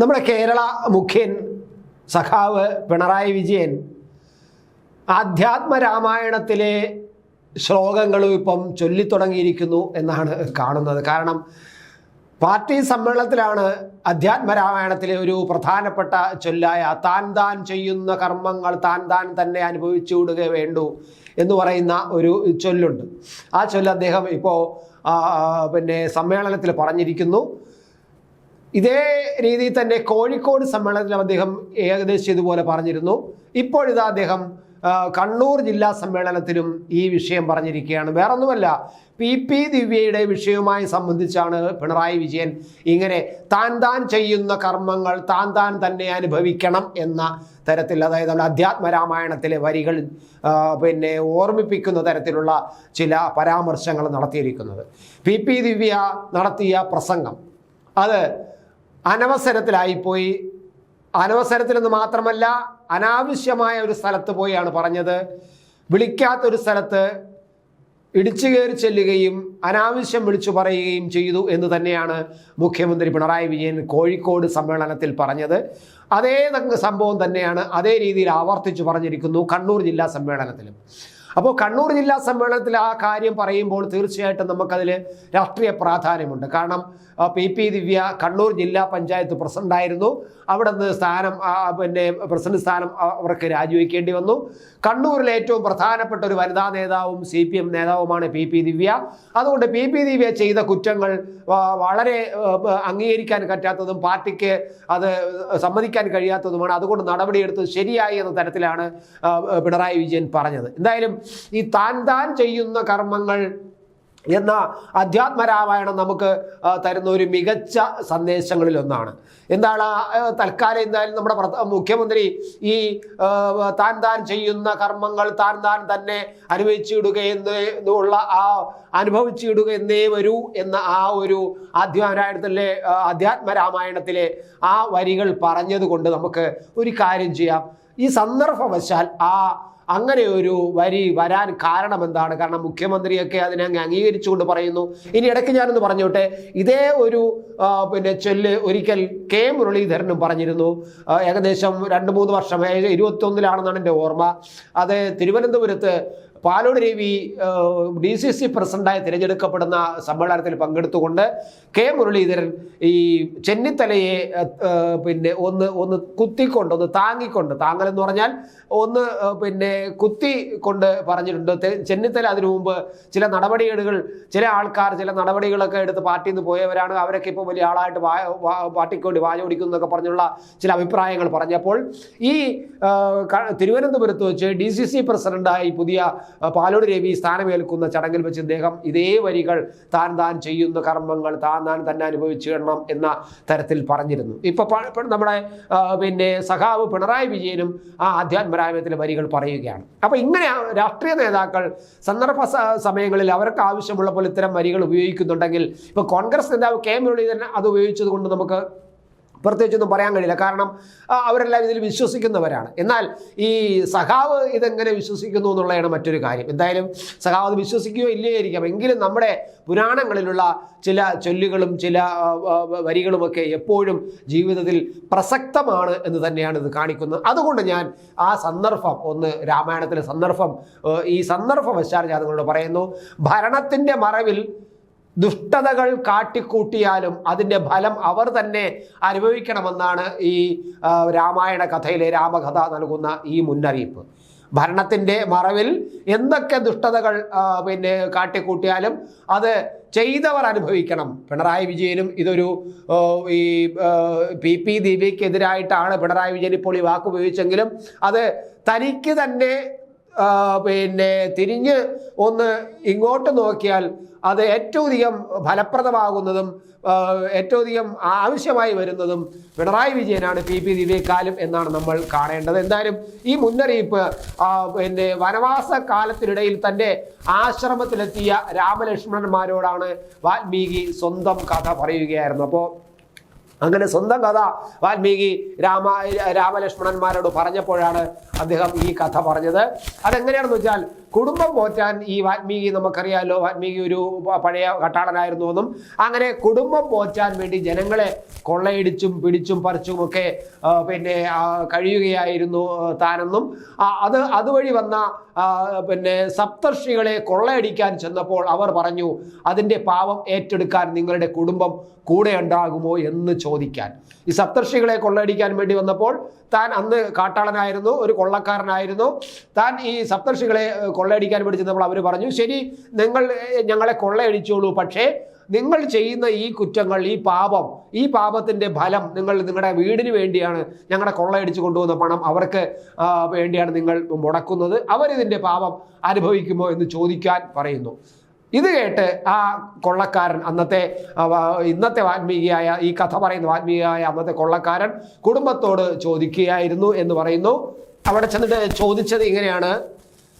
നമ്മുടെ കേരള മുഖ്യൻ സഖാവ് പിണറായി വിജയൻ ആധ്യാത്മ രാമായണത്തിലെ ശ്ലോകങ്ങളും ഇപ്പം ചൊല്ലിത്തുടങ്ങിയിരിക്കുന്നു എന്നാണ് കാണുന്നത്. കാരണം പാർട്ടി സമ്മേളനത്തിലാണ് അധ്യാത്മ രാമായണത്തിലെ ഒരു പ്രധാനപ്പെട്ട ചൊല്ലായ താൻ താൻ ചെയ്യുന്ന കർമ്മങ്ങൾ താൻ താൻ തന്നെ അനുഭവിച്ചു വിടുക വേണ്ടു എന്ന് പറയുന്ന ഒരു ചൊല്ലുണ്ട്. ആ ചൊല്ല് അദ്ദേഹം ഇപ്പോൾ പിന്നെ സമ്മേളനത്തിൽ പറഞ്ഞിരിക്കുന്നു. ഇതേ രീതിയിൽ തന്നെ കോഴിക്കോട് സമ്മേളനത്തിൽ അദ്ദേഹം ഏകദേശം ഇതുപോലെ പറഞ്ഞിരുന്നു. ഇപ്പോഴിതാ അദ്ദേഹം കണ്ണൂർ ജില്ലാ സമ്മേളനത്തിലും ഈ വിഷയം പറഞ്ഞിരിക്കുകയാണ്. വേറൊന്നുമല്ല പി പി ദിവ്യയുടെ വിഷയവുമായി സംബന്ധിച്ചാണ് പിണറായി വിജയൻ ഇങ്ങനെ താൻ താൻ ചെയ്യുന്ന കർമ്മങ്ങൾ താൻ താൻ തന്നെ അനുഭവിക്കണം എന്ന തരത്തിൽ അതായത് നമ്മുടെ അധ്യാത്മ രാമായണത്തിലെ വരികൾ പിന്നെ ഓർമ്മിപ്പിക്കുന്ന തരത്തിലുള്ള ചില പരാമർശങ്ങൾ നടത്തിയിരിക്കുന്നത്. പി പി ദിവ്യ നടത്തിയ പ്രസംഗം അത് അനവസരത്തിലായിപ്പോയി. അനവസരത്തിലെന്ന് മാത്രമല്ല അനാവശ്യമായ ഒരു സ്ഥലത്ത് പോയാണ് പറഞ്ഞത്. വിളിക്കാത്തൊരു സ്ഥലത്ത് ഇടിച്ചു കയറി ചെല്ലുകയും അനാവശ്യം വിളിച്ചു പറയുകയും ചെയ്തു എന്ന് തന്നെയാണ് മുഖ്യമന്ത്രി പിണറായി വിജയൻ കോഴിക്കോട് സമ്മേളനത്തിൽ പറഞ്ഞത്. അതേ സംഭവം തന്നെയാണ് അതേ രീതിയിൽ ആവർത്തിച്ചു പറഞ്ഞിരിക്കുന്നു കണ്ണൂർ ജില്ലാ സമ്മേളനത്തിലും. അപ്പോൾ കണ്ണൂർ ജില്ലാ സമ്മേളനത്തിൽ ആ കാര്യം പറയുമ്പോൾ തീർച്ചയായിട്ടും നമുക്കതിൽ രാഷ്ട്രീയ പ്രാധാന്യമുണ്ട്. കാരണം പി. പി. ദിവ്യ കണ്ണൂർ ജില്ലാ പഞ്ചായത്ത് പ്രസിഡന്റായിരുന്നു. അവിടെ നിന്ന് സ്ഥാനം പിന്നെ പ്രസിഡന്റ് സ്ഥാനം അവർക്ക് രാജിവെക്കേണ്ടി വന്നു. കണ്ണൂരിലെ ഏറ്റവും പ്രധാനപ്പെട്ട ഒരു വനിതാ നേതാവും സി പി എം നേതാവുമാണ് പി. പി. ദിവ്യ. അതുകൊണ്ട് പി. പി. ദിവ്യ ചെയ്ത കുറ്റങ്ങൾ വളരെ അംഗീകരിക്കാൻ പറ്റാത്തതും പാർട്ടിക്ക് അത് സമ്മതിക്കാൻ കഴിയാത്തതുമാണ്. അതുകൊണ്ട് നടപടിയെടുത്തത് ശരിയായി എന്ന തരത്തിലാണ് പിണറായി വിജയൻ പറഞ്ഞത്. എന്തായാലും ഈ താൻ താൻ ചെയ്യുന്ന കർമ്മങ്ങൾ എന്ന അധ്യാത്മരാമായണം നമുക്ക് തരുന്ന ഒരു മികച്ച സന്ദേശങ്ങളിൽ ഒന്നാണ് എന്താണ് തൽക്കാലം എന്തായാലും നമ്മുടെ മുഖ്യമന്ത്രി ഈ താൻ താൻ ചെയ്യുന്ന കർമ്മങ്ങൾ താൻ താൻ തന്നെ അനുഭവിച്ചിടുക എന്ന് എന്നുള്ള ആ അനുഭവിച്ചിടുക എന്നേ വരൂ എന്ന ആ ഒരു അധ്യാത്മരായണത്തിലെ അധ്യാത്മരാമായണത്തിലെ ആ വരികൾ പറഞ്ഞതുകൊണ്ട് നമുക്ക് ഒരു കാര്യം ചെയ്യാം. ഈ സന്ദർഭവശാൽ ആ അങ്ങനെ ഒരു വരി വരാൻ കാരണം എന്താണ്? കാരണം മുഖ്യമന്ത്രിയൊക്കെ അതിനെ അങ്ങ് അംഗീകരിച്ചുകൊണ്ട് പറയുന്നു. ഇനി ഇടയ്ക്ക് ഞാനൊന്ന് പറഞ്ഞോട്ടെ. ഇതേ ഒരു പിന്നെ ചൊല്ല് ഒരിക്കൽ കെ മുരളീധരനും പറഞ്ഞിരുന്നു. ഏകദേശം രണ്ട് മൂന്ന് വർഷം ഇരുപത്തൊന്നിലാണെന്നാണ് എന്റെ ഓർമ്മ. അത് തിരുവനന്തപുരത്ത് Palode Ravi D C C പ്രസിഡന്റായി തിരഞ്ഞെടുക്കപ്പെടുന്ന സമ്മേളനത്തിൽ പങ്കെടുത്തുകൊണ്ട് കെ മുരളീധരൻ ഈ ചെന്നിത്തലയെ പിന്നെ ഒന്ന് ഒന്ന് കുത്തിക്കൊണ്ട് ഒന്ന് താങ്ങിക്കൊണ്ട് താങ്ങൽ എന്ന് പറഞ്ഞാൽ ഒന്ന് പിന്നെ കുത്തിക്കൊണ്ട് പറഞ്ഞിട്ടുണ്ട്. ചെന്നിത്തല അതിനു മുമ്പ് ചില നടപടികൾ ചില ആൾക്കാർ ചില നടപടികളൊക്കെ എടുത്ത് പാർട്ടിയിൽ നിന്ന് പോയവരാണ്. അവരൊക്കെ ഇപ്പോൾ വലിയ ആളായിട്ട് പാർട്ടിക്ക് വേണ്ടി വാചോടിക്കുന്നു എന്നൊക്കെ പറഞ്ഞുള്ള ചില അഭിപ്രായങ്ങൾ പറഞ്ഞപ്പോൾ ഈ തിരുവനന്തപുരത്ത് വെച്ച് ഡി സി സി പ്രസിഡന്റായി പുതിയ പാലോട് രവി സ്ഥാനമേൽക്കുന്ന ചടങ്ങിൽ വെച്ച് ഇദ്ദേഹം ഇതേ വരികൾ താൻ താൻ ചെയ്യുന്ന കർമ്മങ്ങൾ താൻ താൻ തന്നെ അനുഭവിച്ചിടണം എന്ന തരത്തിൽ പറഞ്ഞിരുന്നു. ഇപ്പൊ നമ്മുടെ പിന്നെ സഖാവ് പിണറായി വിജയനും ആ ആധ്യാത്മരായത്തിലെ വരികൾ പറയുകയാണ്. അപ്പൊ ഇങ്ങനെ രാഷ്ട്രീയ നേതാക്കൾ സന്ദർഭ സമയങ്ങളിൽ അവർക്ക് ആവശ്യമുള്ള പോലെ ഇത്തരം വരികൾ ഉപയോഗിക്കുന്നുണ്ടെങ്കിൽ ഇപ്പൊ കോൺഗ്രസ് നേതാവ് കെ മുരളീധരൻ അത് ഉപയോഗിച്ചത് കൊണ്ട് നമുക്ക് പ്രത്യേകിച്ചൊന്നും പറയാൻ കഴിയില്ല. കാരണം അവരെല്ലാം ഇതിൽ വിശ്വസിക്കുന്നവരാണ്. എന്നാൽ ഈ സഖാവ് ഇതെങ്ങനെ വിശ്വസിക്കുന്നു എന്നുള്ളതാണ് മറ്റൊരു കാര്യം. എന്തായാലും സഖാവ് അത് വിശ്വസിക്കുകയോ ഇല്ലേ ഇരിക്കാം എങ്കിലും നമ്മുടെ പുരാണങ്ങളിലുള്ള ചില ചൊല്ലുകളും ചില വരികളുമൊക്കെ എപ്പോഴും ജീവിതത്തിൽ പ്രസക്തമാണ് എന്ന് തന്നെയാണ് ഇത് കാണിക്കുന്നത്. അതുകൊണ്ട് ഞാൻ ആ സന്ദർഭം ഒന്ന് രാമായണത്തിലെ സന്ദർഭം ഈ സന്ദർഭവശാൽ ഞാൻ നിങ്ങളോട് പറയുന്നു. ഭരണത്തിന്റെ മറവിൽ ദുഷ്ടതകൾ കാട്ടിക്കൂട്ടിയാലും അതിന്റെ ഫലം അവർ തന്നെ അനുഭവിക്കണമെന്നാണ് ഈ രാമായണ കഥയിലെ രാമകഥ നൽകുന്ന ഈ മുന്നറിയിപ്പ്. ഭരണത്തിന്റെ മറവിൽ എന്തൊക്കെ ദുഷ്ടതകൾ പിന്നെ കാട്ടിക്കൂട്ടിയാലും അത് ചെയ്തവർ അനുഭവിക്കണം. പിണറായി വിജയനും ഇതൊരു ഈ പി പി ദീപിക്കെതിരായിട്ടാണ് പിണറായി വിജയൻ ഇപ്പോൾ ഈ വാക്ക് ഉപയോഗിച്ചെങ്കിലും അത് തനിക്ക് തന്നെ പിന്നെ തിരിഞ്ഞ് ഒന്ന് ഇങ്ങോട്ട് നോക്കിയാൽ അത് ഏറ്റവും അധികം ഫലപ്രദമാകുന്നതും ഏറ്റവും അധികം ആവശ്യമായി വരുന്നതും പിണറായി വിജയനാണ് പി പി ദിവ്യക്കാലം എന്നാണ് നമ്മൾ കാണേണ്ടത്. എന്തായാലും ഈ മുന്നറിയിപ്പ് പിന്നെ വനവാസ കാലത്തിനിടയിൽ തന്റെ ആശ്രമത്തിലെത്തിയ രാമലക്ഷ്മണന്മാരോടാണ് വാൽമീകി സ്വന്തം കഥ പറയുകയായിരുന്നു. അപ്പോൾ അങ്ങനെ സ്വന്തം കഥ വാൽമീകി രാമ രാമലക്ഷ്മണന്മാരോട് പറഞ്ഞപ്പോഴാണ് അദ്ദേഹം ഈ കഥ പറഞ്ഞത്. അതെങ്ങനെയാണെന്ന് വെച്ചാൽ കുടുംബം പോറ്റാൻ ഈ വാൽമീകി നമുക്കറിയാമല്ലോ വാൽമീകി ഒരു പഴയ കട്ടാളനായിരുന്നു എന്നും അങ്ങനെ കുടുംബം പോറ്റാൻ വേണ്ടി ജനങ്ങളെ കൊള്ളയടിച്ചും പിടിച്ചും പറിച്ചുമൊക്കെ പിന്നെ കഴിയുകയായിരുന്നു താനെന്നും. അത് അതുവഴി വന്ന പിന്നെ സപ്തർഷികളെ കൊള്ളയടിക്കാൻ ചെന്നപ്പോൾ അവർ പറഞ്ഞു അതിന്റെ പാവം ഏറ്റെടുക്കാൻ നിങ്ങളുടെ കുടുംബം കൂടെ ഉണ്ടാകുമോ? എന്ന് ചോദിക്കാൻ. ഈ സപ്തർഷികളെ കൊള്ളയടിക്കാൻ വേണ്ടി വന്നപ്പോൾ താൻ അന്ന് കാട്ടാളനായിരുന്നു ഒരു കൊള്ളക്കാരനായിരുന്നു. താൻ ഈ സപ്തർഷികളെ കൊള്ളയടിക്കാൻ വേണ്ടി ചെന്നപ്പോൾ അവർ പറഞ്ഞു ശരി നിങ്ങൾ ഞങ്ങളെ കൊള്ളയടിച്ചോളൂ. പക്ഷേ നിങ്ങൾ ചെയ്യുന്ന ഈ കുറ്റങ്ങൾ ഈ പാപം ഈ പാപത്തിന്റെ ഫലം നിങ്ങൾ നിങ്ങളുടെ വീടിന് വേണ്ടിയാണ് ഞങ്ങളുടെ കൊള്ളയടിച്ച് കൊണ്ടുവന്ന പണം അവർക്ക് വേണ്ടിയാണ് നിങ്ങൾ മുടക്കുന്നത്. അവരിതിന്റെ പാപം അനുഭവിക്കുമോ എന്ന് ചോദിക്കാൻ പറയുന്നു. ഇത് കേട്ട് ആ കൊള്ളക്കാരൻ അന്നത്തെ ഇന്നത്തെ വാൽമീകിയായ ഈ കഥ പറയുന്ന വാൽമീകിയായ അന്നത്തെ കൊള്ളക്കാരൻ കുടുംബത്തോട് ചോദിക്കുകയായിരുന്നു എന്ന് പറയുന്നു. അവിടെ ചെന്നിട്ട് ചോദിച്ചത് ഇങ്ങനെയാണ്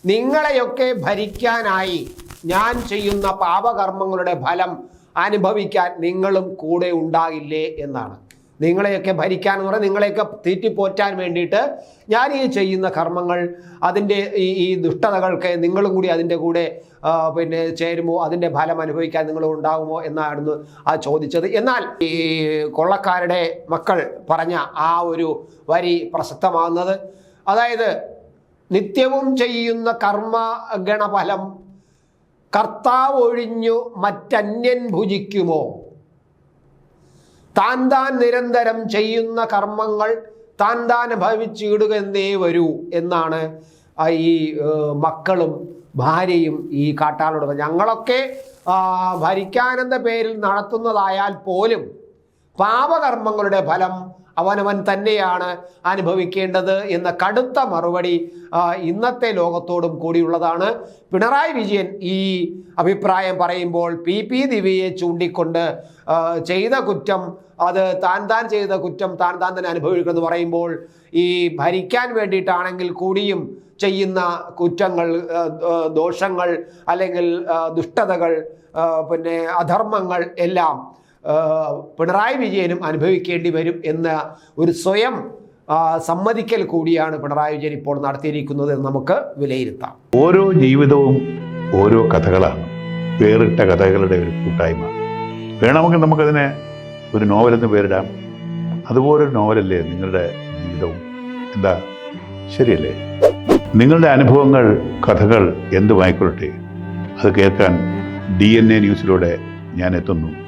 നിങ്ങളെയൊക്കെ ഭരിക്കാനായി ഞാൻ ചെയ്യുന്ന പാപകർമ്മങ്ങളുടെ ഫലം അനുഭവിക്കാൻ നിങ്ങളും കൂടെ ഉണ്ടാകില്ലേ? എന്നാണ്. നിങ്ങളെയൊക്കെ ഭരിക്കാൻ എന്ന് പറഞ്ഞാൽ നിങ്ങളെയൊക്കെ തീറ്റിപ്പോറ്റാൻ വേണ്ടിയിട്ട് ഞാൻ ഈ ചെയ്യുന്ന കർമ്മങ്ങൾ അതിന്റെ ഈ ഈ ദുഷ്ടതകൾക്ക് നിങ്ങളും കൂടി അതിന്റെ കൂടെ പിന്നെ ചേരുമോ? അതിന്റെ ഫലം അനുഭവിക്കാൻ നിങ്ങൾ ഉണ്ടാകുമോ? എന്നായിരുന്നു ആ ചോദിച്ചത്. എന്നാൽ ഈ കൊള്ളക്കാരുടെ മക്കൾ പറഞ്ഞ ആ ഒരു വരി പ്രസക്തമാകുന്നത്. അതായത് നിത്യവും ചെയ്യുന്ന കർമ്മ ഗണഫലം കർത്താവ് ഒഴിഞ്ഞു മറ്റന്യൻ ഭുജിക്കുമോ? താൻ താൻ നിരന്തരം ചെയ്യുന്ന കർമ്മങ്ങൾ താൻ താൻ ഭവിച്ചിടുക എന്നേ വരൂ എന്നാണ് ഈ മക്കളും ഭാര്യയും ഈ കാട്ടാളോട് ഞങ്ങളൊക്കെ ഭരിക്കാനെന്ന പേരിൽ നടത്തുന്നതായാൽ പോലും പാപകർമ്മങ്ങളുടെ ഫലം അവനവൻ തന്നെയാണ് അനുഭവിക്കേണ്ടത് എന്ന കടുത്ത മറുപടി ഇന്നത്തെ ലോകത്തോടും കൂടിയുള്ളതാണ്. പിണറായി വിജയൻ ഈ അഭിപ്രായം പറയുമ്പോൾ പി. പി. ദിവ്യയെ ചൂണ്ടിക്കൊണ്ട് ചെയ്ത കുറ്റം അത് താൻ താൻ ചെയ്ത കുറ്റം താൻ താൻ തന്നെ അനുഭവിക്കുമെന്ന് പറയുമ്പോൾ ഈ ഭരിക്കാൻ വേണ്ടിയിട്ടാണെങ്കിൽ കൂടിയും ചെയ്യുന്ന കുറ്റങ്ങൾ ദോഷങ്ങൾ അല്ലെങ്കിൽ ദുഷ്ടതകൾ പിന്നെ അധർമ്മങ്ങൾ എല്ലാം പിണറായി വിജയനും അനുഭവിക്കേണ്ടി വരും എന്ന ഒരു സ്വയം സമ്മതിക്കൽ കൂടിയാണ് പിണറായി വിജയൻ ഇപ്പോൾ നടത്തിയിരിക്കുന്നത് എന്ന് നമുക്ക് വിലയിരുത്താം. ഓരോ ജീവിതവും ഓരോ കഥകളാണ്. വേറിട്ട കഥകളുടെ ഒരു കൂട്ടായ്മ. വേണമെങ്കിൽ നമുക്കതിനെ ഒരു നോവലെന്ന് പേരിടാം. അതുപോലൊരു നോവലല്ലേ നിങ്ങളുടെ ജീവിതവും? എന്താ? ശരിയല്ലേ? നിങ്ങളുടെ അനുഭവങ്ങൾ കഥകൾ എന്തുമായിക്കൊള്ളട്ടെ? അത് കേൾക്കാൻ ഡി എൻ എ ന്യൂസിലൂടെ ഞാൻ എത്തുന്നു.